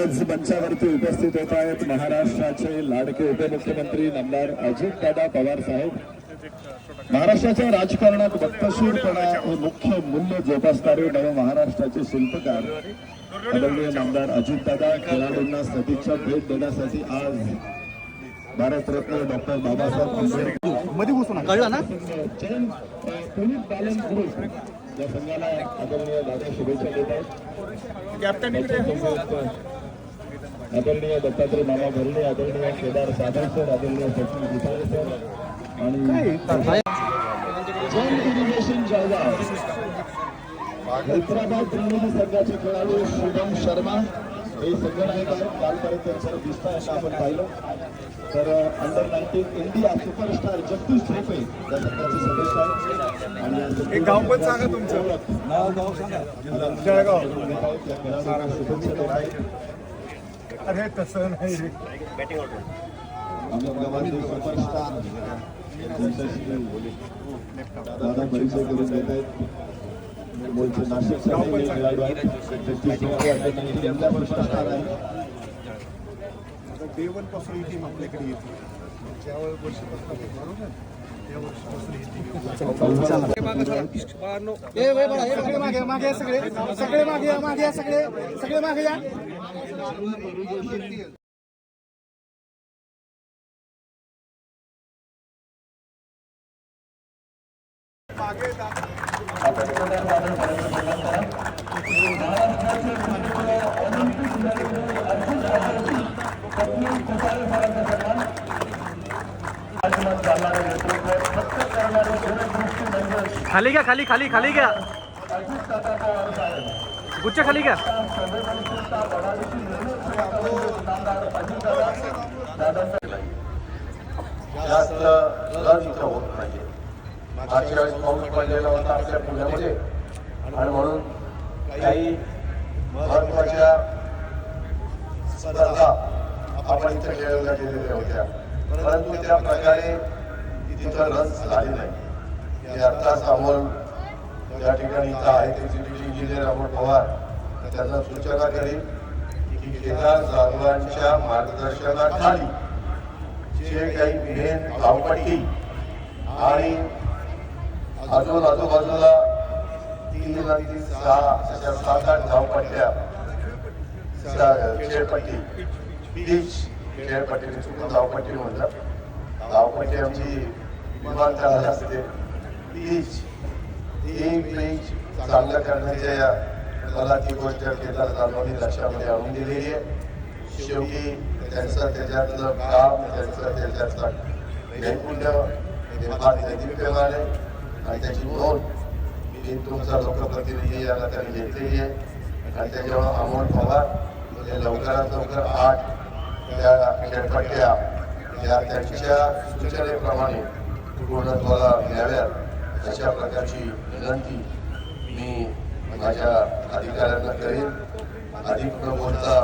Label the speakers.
Speaker 1: आज मंचावरती उपस्थित होत आहेत महाराष्ट्राचे लाडके उपमुख्यमंत्री नामदार अजितदादा पवार साहेब. महाराष्ट्राच्या राजकारणात बत्तशीरपणा हे मुख्य मूल्य जोपासणारे नव महाराष्ट्राचे शिल्पकार. आदरणीय नामदार अजितदादा खेळाडूंना सदिच्छा भेट देण्यासाठी आज भारतरत्न डॉक्टर बाबासाहेब आंबेडकर.
Speaker 2: मध्ये घुसून कळलं ना?
Speaker 1: पोलीस ग्रुप या संघाला आदरणीय दादा शुभेच्छा देत आहेत. त्याच्यासोबत आदरणीय दत्तात्रय मामा भरणे आदरणीय केदार साधव सर आदरणीय सचिन गुसाळे सर आणि जैन इरिगेशन जळगाव हैदराबाद प्रतिनिधी संघाचे खेळाडू शुभम शर्मा हे संघनायक आहेत कालपर्यंत त्यांचं दिसत असं आपण पाहिलं. तर under nineteen India superstar Jagdish Thope या संघाचे सदस्य आहेत. आणि संघाचे
Speaker 2: गाव पण सांगा तुमचं. नाव गाव सांगा.
Speaker 1: जळगाव. शुभेच्छा देत आहेत.
Speaker 2: अरे तसं नाही.
Speaker 1: दादा परिचय करून देत आहेत मूळचे नाशिकचे हे खेळाडू आहेत Jagdish Thope under nineteen India superstar आहे
Speaker 2: डे वनपासून ही टीम आपल्याकडे येते ज्या वर्षापासून बरोबर? त्या वर्षापासून ही टीम सगळे मागे मागे या सगळे सगळे मागे या मागे या सगळे सगळे मागे या
Speaker 3: खाली घ्या खाली खाली खाली घ्या. गुच्छ खाली घ्या.
Speaker 4: जास्त लस इथं होत नाहीये मागच्या वेळेस पाऊस पडलेला होता आपल्या पुण्यामध्ये. आणि म्हणून काही महत्त्वाच्या स्पर्धा आपण इथे खेळवल्या गेलेल्या होत्या. परंतु त्या प्रकारे तिथं लस झाली नाही. ते आत्ताच अमोल या ठिकाणी इथं आहे ते सिटी इंजिनियर अमोल पवार. त्यांना सूचना करेल की केदार जाधवांच्या मार्गदर्शनाखाली जे काही मेन धावपट्टी आणि अजून आजूबाजूला तीन आणि तीन सहा अशा सात आठ धावपट्ट्या सा- खेळपट्टी बीच खेळपट्टी चुकून धावपट्टी म्हणतात. धावपट्टी आमची विमानतळाला असते. बीच ही बीच चांगलं करण्याच्या या मला ती गोष्ट केदार जाधवांनी लक्षामध्ये आणून दिलेली आहे. शेवटी त्यांचं त्याच्यातलं काम त्यांचं त्याच्यातलं नैपुण्य हे फार दैदिप्यमान आहे. आणि त्याची नोंद मी तुमचा लोकप्रतिनिधी याला नात्याने घेतलेली आहे. आणि त्याच्यावर अमोल पवार हे लवकरात लवकर आठ त्या खेळपट्ट्या या त्यांच्या सूचनेप्रमाणे पूर्णत्वाला न्याव्यात अशा प्रकारची विनंती मी माझ्या अधिकाऱ्यांना करेन. अधिक न बोलता